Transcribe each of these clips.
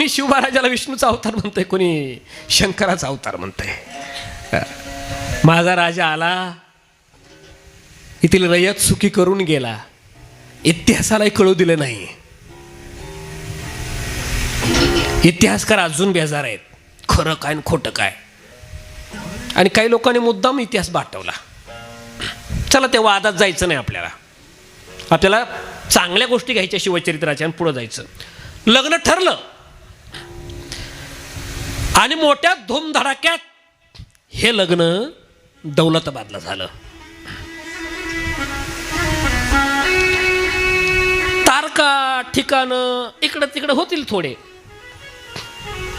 कोणी शिवमहाराजाला विष्णूचा अवतार म्हणतंय कोणी शंकराचा अवतार म्हणतंय. माझा राजा आला येथील रयत सुखी करून गेला. इतिहासालाही कळू दिलं नाही. इतिहासकार अजून बेजार आहेत. खरं काय आणि खोटं काय? आणि काही लोकांनी मुद्दाम इतिहास बाटवला चला त्या वादात जायचं नाही आपल्याला. आपल्याला चांगल्या गोष्टी घ्यायच्या शिवचरित्राच्या आणि पुढं जायचं. लग्न ठरलं. आणि मोठ्या धूमधडाक्यात हे लग्न दौलताबादला झालं. तारका ठिकाणं इकडं तिकडं होतील थोडे.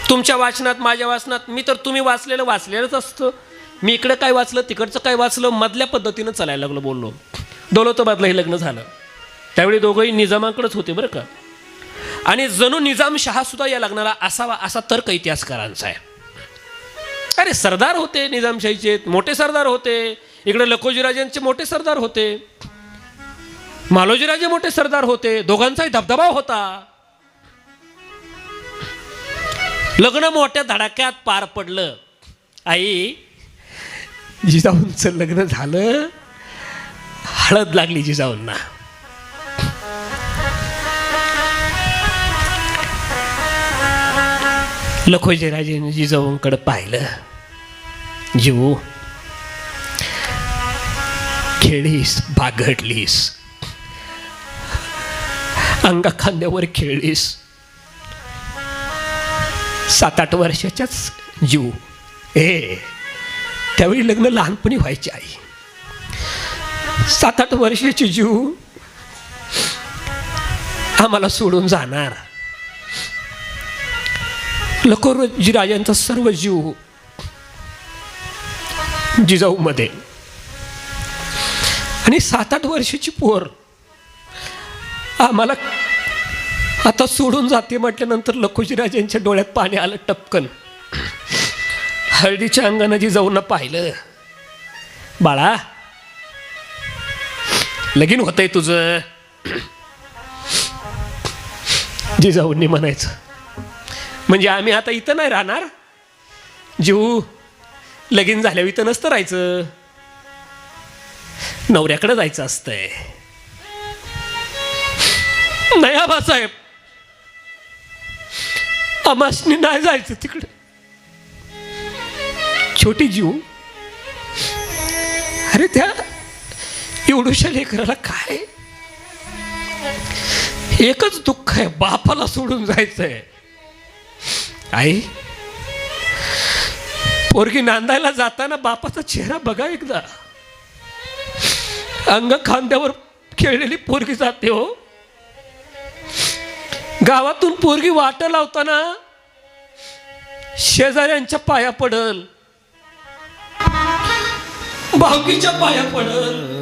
तुमच्या वाचनात माझ्या वाचनात मी तर तुम्ही वाचलेलं वाचलेलंच असतं. मी इकडं काय वाचलं तिकडचं काय वाचलं मधल्या पद्धतीनं चालायला लागलो बोललो. दौलताबादला हे लग्न झालं. त्यावेळी दोघंही निजामाकडेच होते बरं का. आणि जणू निजामशहा सुद्धा या लग्नाला असावा असा तर्क इतिहासकारांचा आहे. अरे सरदार होते निजामशाहीचे मोठे सरदार होते. इकडे लखोजीराजांचे मोठे सरदार होते. मालोजीराजे मोठे सरदार होते. दोघांचाही धबधबा होता. लग्न मोठ्या धडाक्यात पार पडलं. आई जिजाऊंचं लग्न झालं. हळद लागली जिजाऊंना. लखोजीराजेने जिजाऊंकडे पाहिलं. जीवू खेळीस बागडलीस अंगा खांद्यावर खेळलीस सात आठ वर्षाच्याच जीव. ए त्यावेळी लग्न लहानपणी व्हायचे आई. सात आठ वर्षाची जीव आम्हाला सोडून जाणार. लकोजी राजांचा सर्व जीव जिजाऊमध्ये. आणि सात आठ वर्षाची पोर आम्हाला आता सोडून जाते म्हटल्यानंतर लखोजीराजांच्या डोळ्यात पाणी आलं टपकन. हळदीच्या अंगानं जिजाऊंना पाहिलं. बाळा लगीन होतंय तुझं. जिजाऊंनी म्हणायचं म्हणजे आम्ही आता इथं नाही राहणार. जीव लगीन झाल्यावर इथं नसतं राहायचं. नवऱ्याकडे जायचं असतंय. नाही आबासाहेब आमासनी नाही जायचं तिकडे. छोटी जीव. अरे त्या एवढूशा लेकराला काय? एकच दुःख आहे बापाला सोडून जायचंय. आई पोरगी नांदायला जाताना बापाचा चेहरा बघा एकदा. अंग खांद्यावर खेळलेली पोरगी जाते हो. गावातून पोरगी वाट लावताना शेजाऱ्यांच्या पाया पडल. भावकीच्या पाया पडल.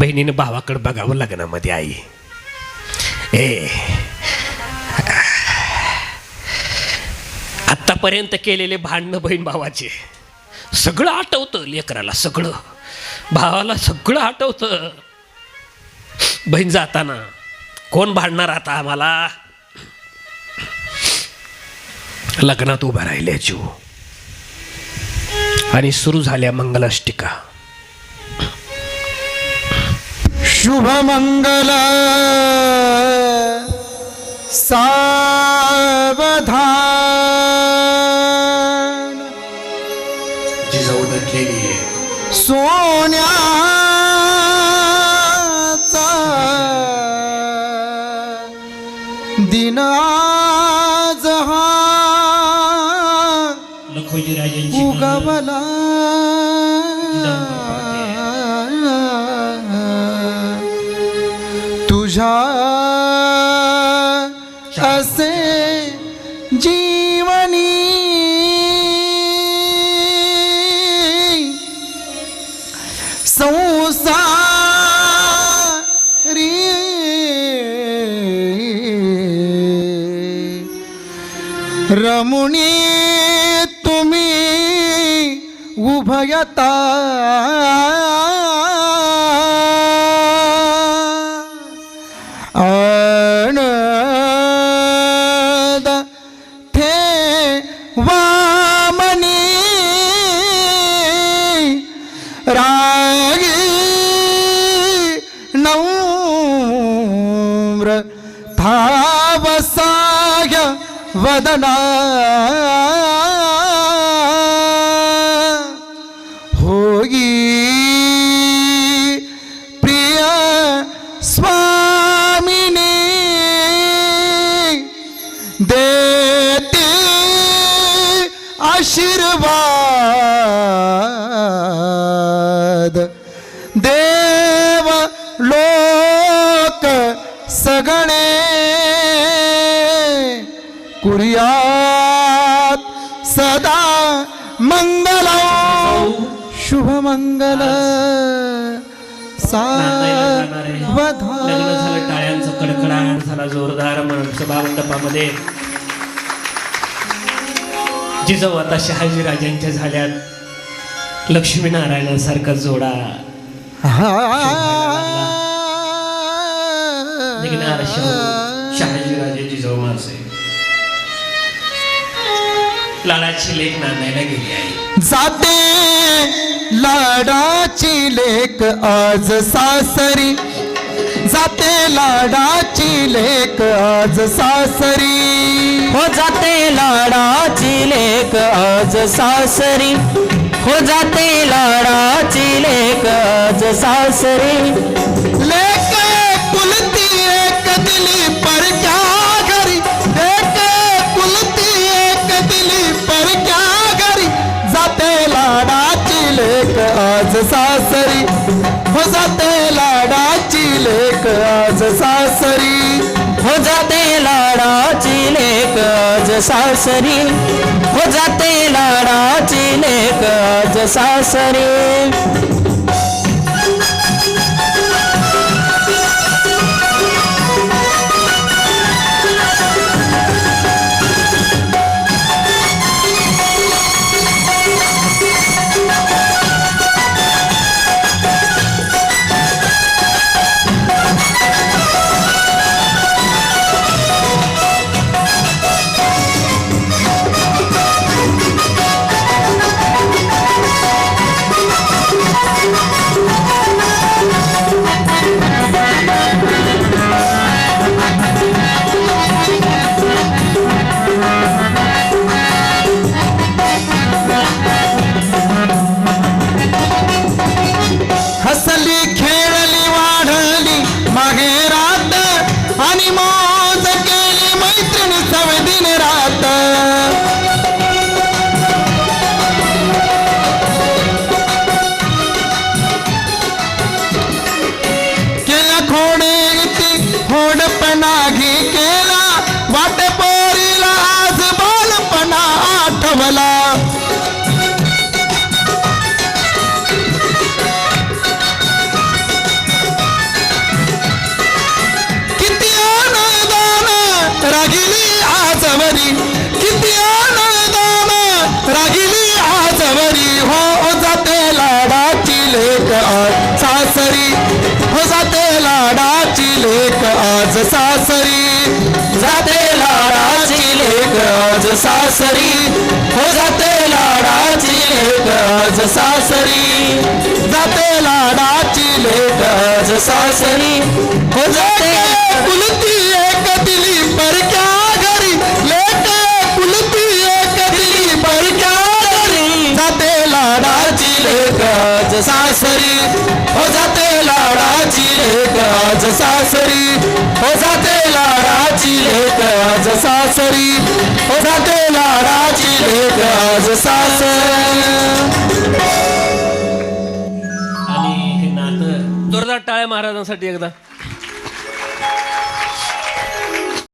बहिणीने भावाकडे बघावं लग्नामध्ये आई. ए. आत्तापर्यंत केलेले भांडणं बहीण भावाचे. सगळं आठवतं लेकराला सगळं. भावाला सगळं आठवतं. बहीण जाताना कोण भांडणार आता आम्हाला? लग्नात उभा राहिल्या आणि सुरू झाल्या मंगलाष्टिका. शुभ मंगल सावधान जिजाऊ नटलेली सोन्याचा तुझ्या असे जीवनी संसारी. रमुनी तुम्ही उभयता. Sadana मंगल झालं टाळ्यांचा कडकडाट झाला जोरदार म्हणून सभामंडपामध्ये. जिजाऊ आता शहाजी राजांच्या झाल्यात. लक्ष्मीनारायणासारखा जोडा. निघणार शाहू शहाजी राजे जिजाऊ मासे लाडाची लेख नांदायला गेली आहे. जाते. लाडाची लेक आज सासरी. जाते लाडाची लेक आज सासरी. हो जाते लाडाची लेक आज सासरी. हो जाते लाडाची लेक आज सासरी. लेक आज सासरी हो जाते लाडाची लेक आज सासरी. हो जाते लाडाची लेक आज सासरी. हो जाते लाडाची लेक आज सासरी. लेख लेक आज सासरी. जाते लाडाची लेक आज सासरी. हो जाते लाडाची लेक आज सासरी. जाते लाडाची लेक आज सासरी. हो जाते सासरी हो जाते लाडाची लेक आज सासरी. हो जाते लाडाची लेक आज सासरी. आणि हे नातं जोरदार टाळ्या महाराजांसाठी एकदा.